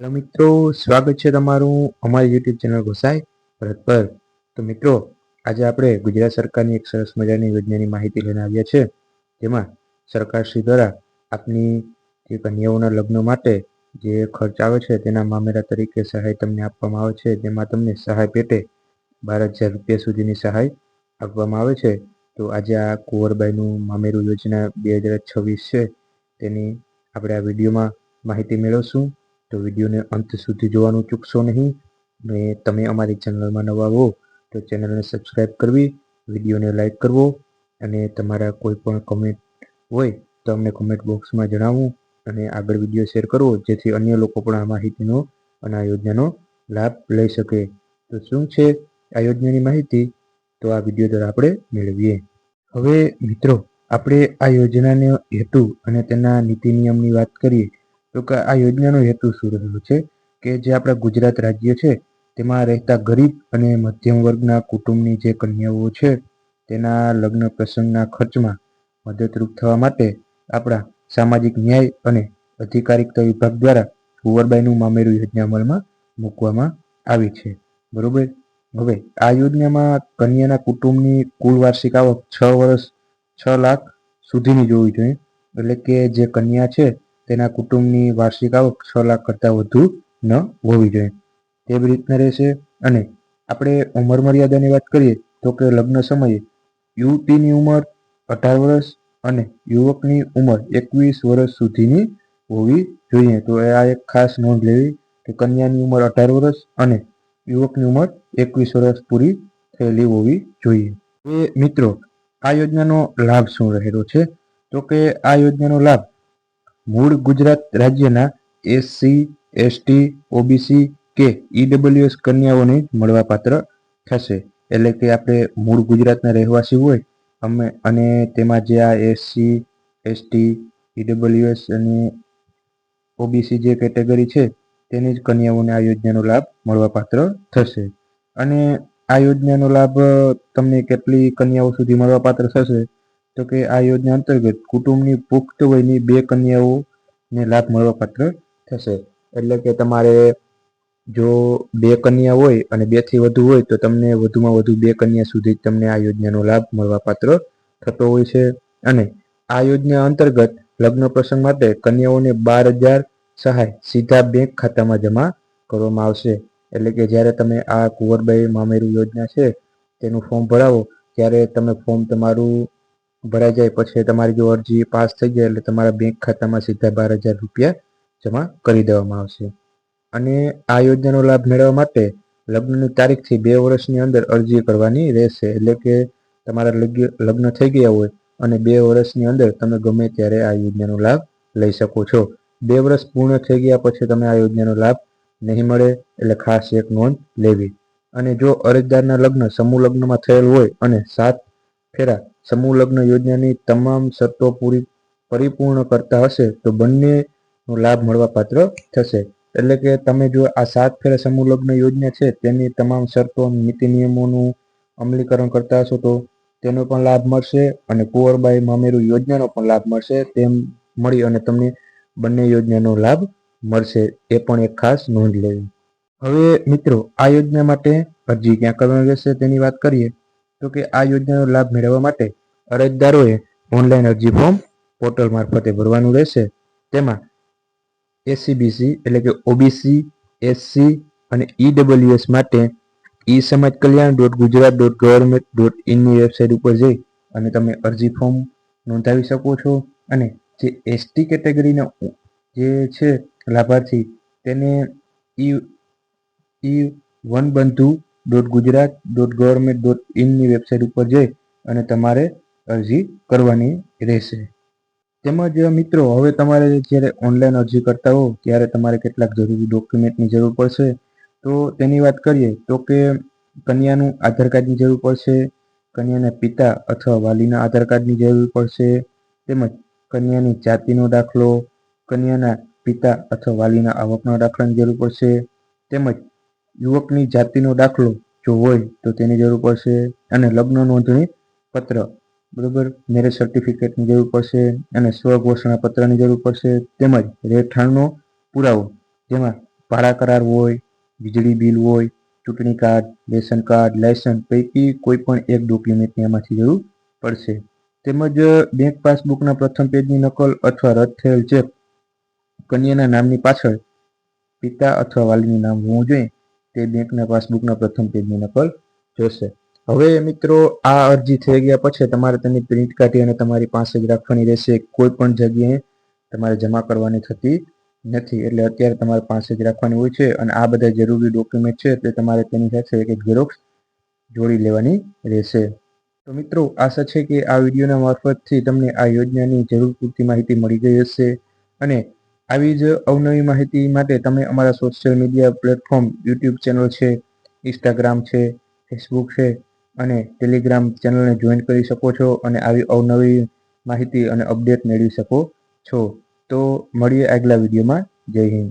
Hello મિત્રો, સ્વાગત છે તમારું અમારી યુટ્યુબ ચેનલ ગોસાઈ ભરત પર. તો મિત્રો, આજે આપણે ગુજરાત સરકારની એક સરસ મજાની યોજનાની માહિતી લઈને આવ્યા છે. જેમાં સરકારશ્રી દ્વારા આપની જે કન્યાઓના લગ્ન માટે જે ખર્ચ આવે છે તેના મામેરા તરીકે સહાય તમને આપવામાં આવે છે. જેમાં તમને સહાય પેટે બાર હજાર રૂપિયા સુધીની સહાય આપવામાં આવે છે. તો આજે આ કુંવરબાઈનું મામેરું યોજના બે હજાર છવ્વીસ છે. તેની આપણે આ વિડીયોમાં માહિતી મેળવશું. તો વિડીયોને અંત સુધી જોવાનું ચૂકશો નહીં. ને તમે અમારી ચેનલમાં નવા હો, તો ચેનલને સબસ્ક્રાઈબ કરવી, વિડીયોને લાઈક કરવો અને તમારા કોઈ પણ કમેન્ટ હોય, તો અમને કમેન્ટ બોક્સમાં જણાવવું અને આગળ વીડિયો શેર કરવો જેથી અન્ય લોકો પણ આ માહિતીનો અને આ યોજનાનો લાભ લઈ શકે. તો શું છે આ યોજનાની માહિતી? તો આ વીડિયો દ્વારા આપણે મેળવીએ. હવે મિત્રો, આપણે આ યોજનાનો હેતુ અને તેના નીતિ નિયમની વાત કરીએ તો કે આ યોજનાનો હેતુ શું રહેલો છે કે જે આપણા ગુજરાત રાજ્ય છે, તેમાં રહેતા ગરીબ અને મધ્યમ વર્ગના કુટુંબની જે કન્યાઓ છે, તેના લગ્ન પ્રસંગના ખર્ચમાં મદદરૂપ થવા માટે આપણા સામાજિક ન્યાય અને અધિકારિકતા વિભાગ દ્વારા કુંવરબાઈનું મામેરું યોજના અમલમાં મૂકવામાં આવી છે. બરોબર? હવે આ યોજનામાં કન્યાના કુટુંબની કુલ વાર્ષિક આવક છ વર્ષ, છ લાખ સુધીની જોવી જોઈએ. એટલે કે જે કન્યા છે તેના કુટુંબની વાર્ષિક આવક છ લાખ કરતાં વધુ ન હોવી જોઈએ. તેવી રીતના રહેશે. અને આપણે ઉંમર મર્યાદાની વાત કરીએ તો કે લગ્ન સમયે યુવતીની ઉંમર અઢાર વર્ષ અને યુવકની ઉંમર એકવીસ વર્ષ સુધીની હોવી જોઈએ. તો આ એક ખાસ નોંધ લેવી કે કન્યાની ઉંમર અઢાર વર્ષ અને યુવકની ઉંમર એકવીસ વર્ષ પૂરી થયેલી હોવી જોઈએ. એ મિત્રો, આ યોજનાનો લાભ શું રહેલો છે? તો કે આ યોજનાનો લાભ મૂળ ગુજરાત રાજ્યના એસસી, એસટી, ઓબીસી કે ઈડબ્લ્યુએસ કન્યાઓને મળવાપાત્ર થશે. એટલે કે આપણે મૂળ ગુજરાતના રહેવાસી હોય, અમે અને તેમાં જે આ એસસી, એસટી ઈડબ્લ્યુએસ અને ઓબીસી જે કેટેગરી છે, તેની જ કન્યાઓને આ યોજનાનો લાભ મળવાપાત્ર થશે. અને આ યોજનાનો લાભ તમને કેટલી કન્યાઓ સુધી મળવાપાત્ર થશે? તો કે આ યોજના અંતર્ગત કુટુંબની પુખ્ત વયની બે કન્યાઓને લાભ મળવાપાત્ર થશે. એટલે કે તમારે જો બે કન્યા હોય અને બેથી વધુ હોય તો તમને વધુમાં વધુ બે કન્યા સુધી તમને આ યોજનાનો લાભ મળવાપાત્ર થતો હોય છે. અને આ યોજના અંતર્ગત લગ્ન પ્રસંગ માટે કન્યાઓને બાર હજાર સહાય સીધા બેંક ખાતામાં જમા કરવામાં આવશે. એટલે કે જ્યારે તમે આ કુંવરબાઈ મામેરું યોજના છે તેનું ફોર્મ ભરાવો, ત્યારે તમે ફોર્મ તમારું ભરાઈ જાય પછી તમારી જો અરજી પાસ થઈ જાય એટલે તમારા બેંક ખાતામાં સીધા બાર હજાર રૂપિયા જમા કરી દેવામાં આવશે. અને આ યોજનાનો લાભ મેળવવા માટે લગ્નની તારીખથી બે વર્ષની અંદર અરજી કરવાની રહેશે. એટલે કે તમારા લગ્ન થઈ ગયા હોય અને બે વર્ષની અંદર તમે ગમે ત્યારે આ યોજનાનો લાભ લઈ શકો છો. બે વર્ષ પૂર્ણ થઈ ગયા પછી તમે આ યોજનાનો લાભ નહીં મળે એટલે ખાસ એક નોંધ લેવી. અને જો અરજદારના લગ્ન સમૂહ લગ્નમાં થયેલ હોય અને સાત ફેરા. સમૂહ લગ્ન યોજનાની તમામ શરતો પૂરી પરિપૂર્ણ કરતા હશે તો બંનેનો લાભ મળવા પાત્ર થશે. એટલે કે તમે જો આ સાત ફેરા સમૂહ લગ્ન યોજના છે, તેની તમામ શરતો, નીતિ નિયમોનું અમલીકરણ કરતા હશો તો તેનો પણ લાભ મળશે અને કુંવરબાઈ મામેરું યોજનાનો પણ લાભ મળશે, તેમ મળી અને તમને બંને યોજનાનો લાભ મળશે. એ પણ એક ખાસ નોંધ લેવી. હવે મિત્રો, આ યોજના માટે અરજી ક્યાં કરવાની રહેશે તેની વાત કરીએ. તો કે આ યોજનાનો લાભ મેળવવા માટે અરજદારોએ ઓનલાઈન અરજી ફોર્મ પોર્ટલ મારફતે ભરવાનું રહેશે. તેમાં એસસીબીસી એટલે કે ઓબીસી, એસસી અને ઈડબલ્યુએસ માટે ઈ સમાજ કલ્યાણ dot Gujarat dot government dot ઇનની website ઉપર જઈ અને તમે અરજી ફોર્મ નોંધાવી શકો છો. અને જે એસટી કેટેગરીના જે છે લાભાર્થી તેને e e Vanbandhu dot Gujarat dot government dot ઇનની website ઉપર જઈ અને તમારે અરજી કરવાની રહેશે. તેમજ મિત્રો, હવે તમારે જ્યારે ઓનલાઈન અરજી કરતા હો ત્યારે તમારે કેટલાક જરૂરી ડોક્યુમેન્ટની જરૂર પડશે. તો તેની વાત કરીએ, તો કે કન્યાનું આધાર કાર્ડની જરૂર પડશે, કન્યાના પિતા અથવા વાલીના આધાર કાર્ડની જરૂર પડશે, તેમજ કન્યાની જાતિનો દાખલો, કન્યાના પિતા અથવા વાલીના આવકના દાખલાની જરૂર પડશે, તેમજ યુવકની જાતિનો દાખલો જો હોય તો તેની જરૂર પડશે અને લગ્ન નોંધણી પત્ર. બરોબર? મેરેજ સર્ટિફિકેટની જરૂર પડશે અને સ્વઘોષણા પત્રની જરૂર પડશે. તેમજ રહેઠાણનો પુરાવો, જેમાં ભાડા કરાર હોય, વીજળી બિલ હોય, ચૂંટણી કાર્ડ, રેશન કાર્ડ લાયસન્સ પૈકી કોઈ પણ એક ડોક્યુમેન્ટની આમાંથી જરૂર પડશે. તેમજ બેંક પાસબુકના પ્રથમ પેજની નકલ અથવા રદ થયેલ ચેક કન્યાના નામની પાછળ પિતા અથવા વાલીનું નામ હોવું જોઈએ. તે બેંકના પાસબુકના પ્રથમ પેજની નકલ જોશે. હવે મિત્રો, આ અરજી થઈ ગયા પછી તમારે તેની પ્રિન્ટ કાઢી અને તમારી પાસે જ રાખવાની રહેશે. કોઈ પણ જગ્યાએ તમારે જમા કરવાની થતી નથી. એટલે અત્યારે તમારે પાસે જ રાખવાની હોય છે અને આ બધા જરૂરી ડોક્યુમેન્ટ છે તે તમારે તેની સાથે એક ઝેરોક્સ જોડી લેવાની રહેશે. તો મિત્રો, આશા છે કે આ વિડીયોના મારફતથી તમને આ યોજનાની જરૂર પૂરતી માહિતી મળી ગઈ હશે અને આવી જ અવનવી માહિતી માટે તમે અમારા social media platform YouTube channel છે ઇન્સ્ટાગ્રામ છે ફેસબુક છે અને ટેલિગ્રામ ચેનલને જોઈન કરી શકો છો અને આવી અવનવી માહિતી અને અપડેટ મેળવી શકો છો. તો મળીએ આગલા વિડીયોમાં જય હિન્દ.